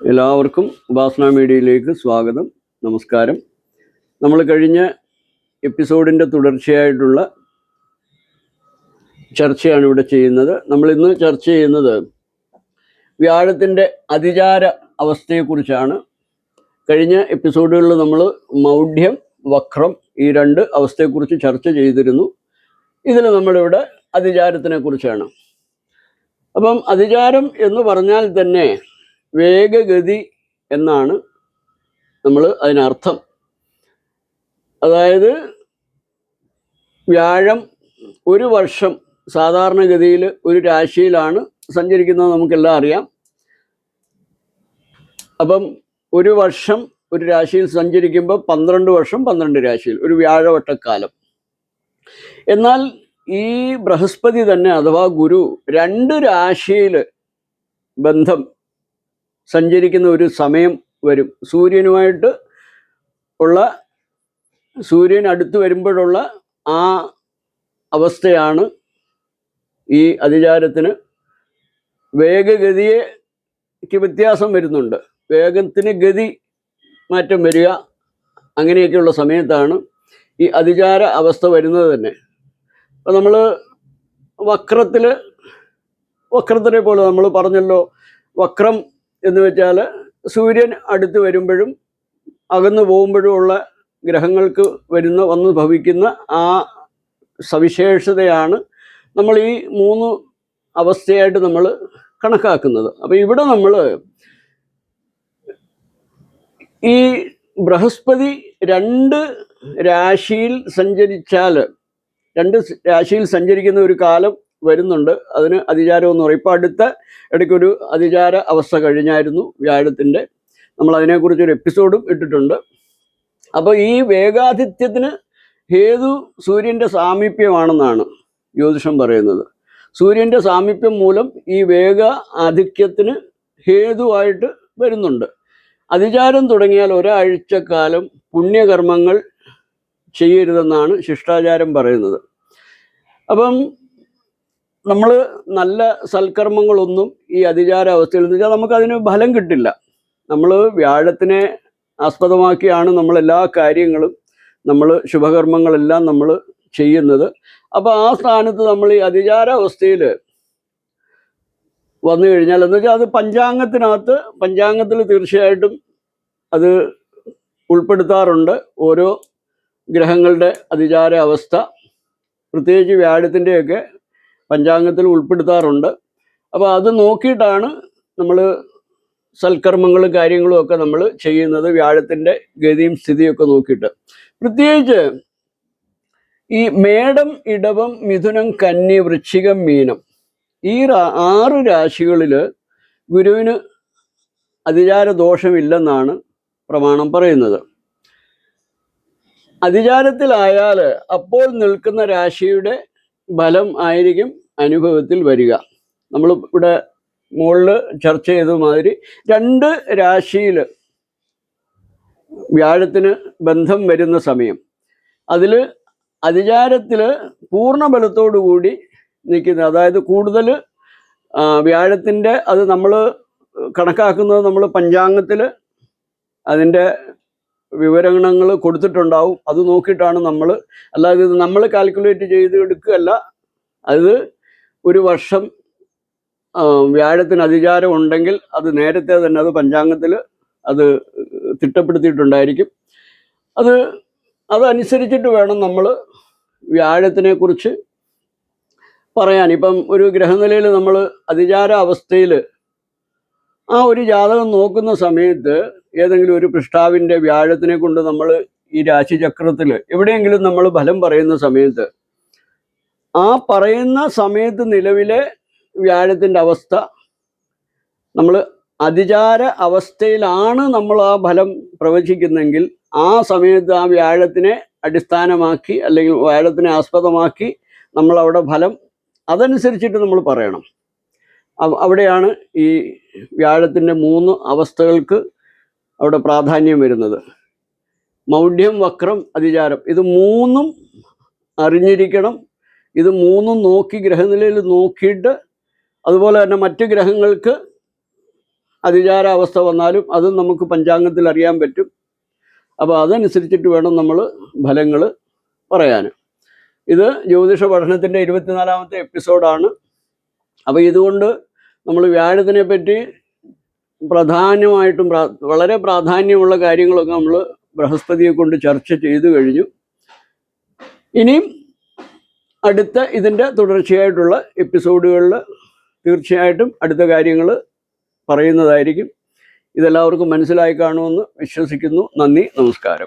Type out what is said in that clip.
എല്ലാവർക്കും ഉപാസന മീഡിയയിലേക്ക് സ്വാഗതം നമസ്കാരം. നമ്മൾ കഴിഞ്ഞ എപ്പിസോഡിന്റെ തുടർച്ചയായിട്ടുള്ള ചർച്ചയാണ് ഇവിടെ ചെയ്യുന്നത്. നമ്മൾ ഇന്ന് ചർച്ച ചെയ്യുന്നത് വ്യാഴത്തിന്റെ അതിചാര അവസ്ഥയെക്കുറിച്ചാണ്. കഴിഞ്ഞ എപ്പിസോഡുകളിൽ നമ്മൾ മൗഢ്യം വക്രം ഈ രണ്ട് അവസ്ഥയെക്കുറിച്ച് ചർച്ച ചെയ്തിരുന്നു. ഇതിൽ നമ്മളിവിടെ അതിചാരത്തിനെ കുറിച്ചാണ് അപ്പം അതിചാരം എന്ന് പറഞ്ഞാൽ തന്നെ വേഗഗതി എന്നാണ് നമ്മൾ അതിനർത്ഥം. അതായത് വ്യാഴം ഒരു വർഷം സാധാരണഗതിയിൽ ഒരു രാശിയിലാണ് സഞ്ചരിക്കുന്നത് നമുക്കെല്ലാം അറിയാം. അപ്പം ഒരു വർഷം ഒരു രാശിയിൽ സഞ്ചരിക്കുമ്പോൾ പന്ത്രണ്ട് വർഷം പന്ത്രണ്ട് രാശിയിൽ ഒരു വ്യാഴവട്ടക്കാലം. എന്നാൽ ഈ ബൃഹസ്പതി തന്നെ അഥവാ ഗുരു രണ്ട് രാശിയിൽ ബന്ധം സഞ്ചരിക്കുന്ന ഒരു സമയം വരും. സൂര്യനുമായിട്ട് ഉള്ള സൂര്യൻ അടുത്ത് വരുമ്പോഴുള്ള ആ അവസ്ഥയാണ് ഈ അതിചാരത്തിന് വേഗഗതിയേക്ക് വ്യത്യാസം വരുന്നുണ്ട്. വേഗത്തിന് ഗതി മാറ്റം വരിക അങ്ങനെയൊക്കെയുള്ള സമയത്താണ് ഈ അതിചാര അവസ്ഥ വരുന്നത് തന്നെ. അപ്പം നമ്മൾ വക്രത്തിൽ വക്രത്തിനെ പോലെ നമ്മൾ പറഞ്ഞല്ലോ വക്രം എന്ന് വെച്ചാൽ സൂര്യൻ അടുത്ത് വരുമ്പോഴും അകന്നു പോകുമ്പോഴും ഉള്ള ഗ്രഹങ്ങൾക്ക് വരുന്ന വന്ന് ഭവിക്കുന്ന ആ സവിശേഷതയാണ് നമ്മൾ ഈ മൂന്ന് അവസ്ഥയായിട്ട് നമ്മൾ കണക്കാക്കുന്നത്. അപ്പോൾ ഇവിടെ നമ്മൾ ഈ ബൃഹസ്പതി രണ്ട് രാശിയിൽ സഞ്ചരിച്ചാൽ രണ്ട് രാശിയിൽ സഞ്ചരിക്കുന്ന ഒരു കാലം വരുന്നുണ്ട്. അതിന് അതിചാരം എന്ന് പറയും അടുത്ത ഇടയ്ക്കൊരു അതിചാര അവസ്ഥ കഴിഞ്ഞായിരുന്നു വ്യാഴത്തിന്റെ നമ്മൾ അതിനെക്കുറിച്ച് ഒരു എപ്പിസോഡും ഇട്ടിട്ടുണ്ട്. അപ്പോൾ ഈ വേഗാതിഥ്യത്തിന് ഹേതു സൂര്യന്റെ സാമീപ്യമാണെന്നാണ് ജ്യോതിഷം പറയുന്നത്. സൂര്യന്റെ സാമീപ്യം മൂലം ഈ വേഗ ആധിക്യത്തിന് ഹേതുവായിട്ട് വരുന്നുണ്ട്. അതിചാരം തുടങ്ങിയാൽ ഒരാഴ്ചക്കാലം പുണ്യകർമ്മങ്ങൾ ചെയ്യരുതെന്നാണ് ശിഷ്ടാചാരം പറയുന്നത്. അപ്പം നമ്മൾ നല്ല സൽക്കർമ്മങ്ങളൊന്നും ഈ അതിചാര അവസ്ഥയിൽ എന്ന് വെച്ചാൽ നമുക്കതിന് ഫലം കിട്ടില്ല. നമ്മൾ വ്യാഴത്തിനെ ആസ്പദമാക്കിയാണ് നമ്മൾ എല്ലാ കാര്യങ്ങളും നമ്മൾ ശുഭകർമ്മങ്ങളെല്ലാം നമ്മൾ ചെയ്യുന്നത്. അപ്പോൾ ആ സ്ഥാനത്ത് നമ്മൾ ഈ അതിചാര അവസ്ഥയിൽ വന്നു കഴിഞ്ഞാൽ എന്ന് വെച്ചാൽ അത് പഞ്ചാംഗത്തിനകത്ത് പഞ്ചാംഗത്തിൽ തീർച്ചയായിട്ടും അത് ഉൾപ്പെടുത്താറുണ്ട്. ഓരോ ഗ്രഹങ്ങളുടെ അതിചാര അവസ്ഥ പ്രത്യേകിച്ച് വ്യാഴത്തിന്റെയൊക്കെ പഞ്ചാംഗത്തിൽ ഉൾപ്പെടുത്താറുണ്ട്. അപ്പോൾ അത് നോക്കിയിട്ടാണ് നമ്മൾ സൽക്കർമ്മങ്ങളും കാര്യങ്ങളും ഒക്കെ നമ്മൾ ചെയ്യുന്നത് വ്യാഴത്തിന്റെ ഗതിയും സ്ഥിതിയൊക്കെ നോക്കിയിട്ട്. പ്രത്യേകിച്ച് ഈ മേടം ഇടവം മിഥുനം കന്നി വൃശ്ചികം മീനം ഈ ആറ് രാശികളിൽ ഗുരുവിന് അതിചാര ദോഷമില്ലെന്നാണ് പ്രമാണം പറയുന്നത്. അതിചാരത്തിലായാൽ അപ്പോൾ നിൽക്കുന്ന രാശിയുടെ ഫലം ആയിരിക്കും അനുഭവത്തിൽ വരിക. നമ്മൾ ഇവിടെ മുകളിൽ ചർച്ച ചെയ്ത മാതിരി രണ്ട് രാശിയിൽ വ്യാഴത്തിന് ബന്ധം വരുന്ന സമയം. അതിൽ അതിചാരത്തിൽ പൂർണ ബലത്തോടു കൂടി നിൽക്കുന്ന അതായത് കൂടുതൽ വ്യാഴത്തിന്റെ അത് നമ്മൾ കണക്കാക്കുന്നത് നമ്മൾ പഞ്ചാംഗത്തിൽ അതിന്റെ വിവരണങ്ങൾ കൊടുത്തിട്ടുണ്ടാവും. അത് നോക്കിയിട്ടാണ് നമ്മൾ അല്ലാതെ ഇത് നമ്മൾ കാൽക്കുലേറ്റ് ചെയ്ത് എടുക്കുകയല്ല അത് ഒരു വർഷം വ്യാഴത്തിന് അതിചാരം ഉണ്ടെങ്കിൽ അത് നേരത്തെ തന്നെ അത് പഞ്ചാംഗത്തിൽ അത് തിട്ടപ്പെടുത്തിയിട്ടുണ്ടായിരിക്കും. അത് അതനുസരിച്ചിട്ട് വേണം നമ്മൾ വ്യാഴത്തിനെ കുറിച്ച് പറയാൻ. ഇപ്പം ഒരു ഗ്രഹനിലയിൽ നമ്മൾ അതിചാര അവസ്ഥയിൽ ആ ഒരു ജാതകം നോക്കുന്ന സമയത്ത് ഏതെങ്കിലും ഒരു പൃഷ്ഠാവിന്റെ വ്യാഴത്തിനെ കൊണ്ട് നമ്മൾ ഈ രാശിചക്രത്തിൽ എവിടെയെങ്കിലും നമ്മൾ ഫലം പറയുന്ന സമയത്ത് ആ പറയുന്ന സമയത്ത് നിലവിലെ വ്യാഴത്തിന്റെ അവസ്ഥ നമ്മൾ അതിചാര അവസ്ഥയിലാണ് നമ്മൾ ആ ഫലം പ്രവചിക്കുന്നെങ്കിൽ ആ സമയത്ത് ആ വ്യാഴത്തിനെ അടിസ്ഥാനമാക്കി അല്ലെങ്കിൽ വ്യാഴത്തിനെ ആസ്പദമാക്കി നമ്മൾ അവിടെ ഫലം അതനുസരിച്ചിട്ട് നമ്മൾ പറയണം. അവിടെയാണ് ഈ വ്യാഴത്തിന്റെ മൂന്ന് അവസ്ഥകൾക്ക് അവിടെ പ്രാധാന്യം വരുന്നത്. മൗഢ്യം വക്രം അതിചാരം ഇത് മൂന്നും അറിഞ്ഞിരിക്കണം. ഇത് മൂന്നും നോക്കി ഗ്രഹനിലയിൽ നോക്കിയിട്ട് അതുപോലെ തന്നെ മറ്റ് ഗ്രഹങ്ങൾക്ക് അതിചാര അവസ്ഥ വന്നാലും അതും നമുക്ക് പഞ്ചാംഗത്തിൽ അറിയാൻ പറ്റും. അപ്പോൾ അതനുസരിച്ചിട്ട് വേണം നമ്മൾ ഫലങ്ങൾ പറയാൻ. ഇത് ജ്യോതിഷ പഠനത്തിന്റെ ഇരുപത്തിനാലാമത്തെ എപ്പിസോഡാണ്. അപ്പോൾ ഇതുകൊണ്ട് നമ്മൾ വ്യാഴത്തിനെ പറ്റി പ്രധാനമായിട്ടും വളരെ പ്രാധാന്യമുള്ള കാര്യങ്ങളൊക്കെ നമ്മൾ ബൃഹസ്പതിയെ കൊണ്ട് ചർച്ച ചെയ്തു കഴിഞ്ഞു. ഇനിയും അടുത്ത ഇതിന്റെ തുടർച്ചയായിട്ടുള്ള എപ്പിസോഡുകളിൽ തീർച്ചയായിട്ടും അടുത്ത കാര്യങ്ങൾ പറയുന്നതായിരിക്കും. ഇതെല്ലാവർക്കും മനസ്സിലായി കാണുമെന്ന് വിശ്വസിക്കുന്നു. നന്ദി നമസ്കാരം.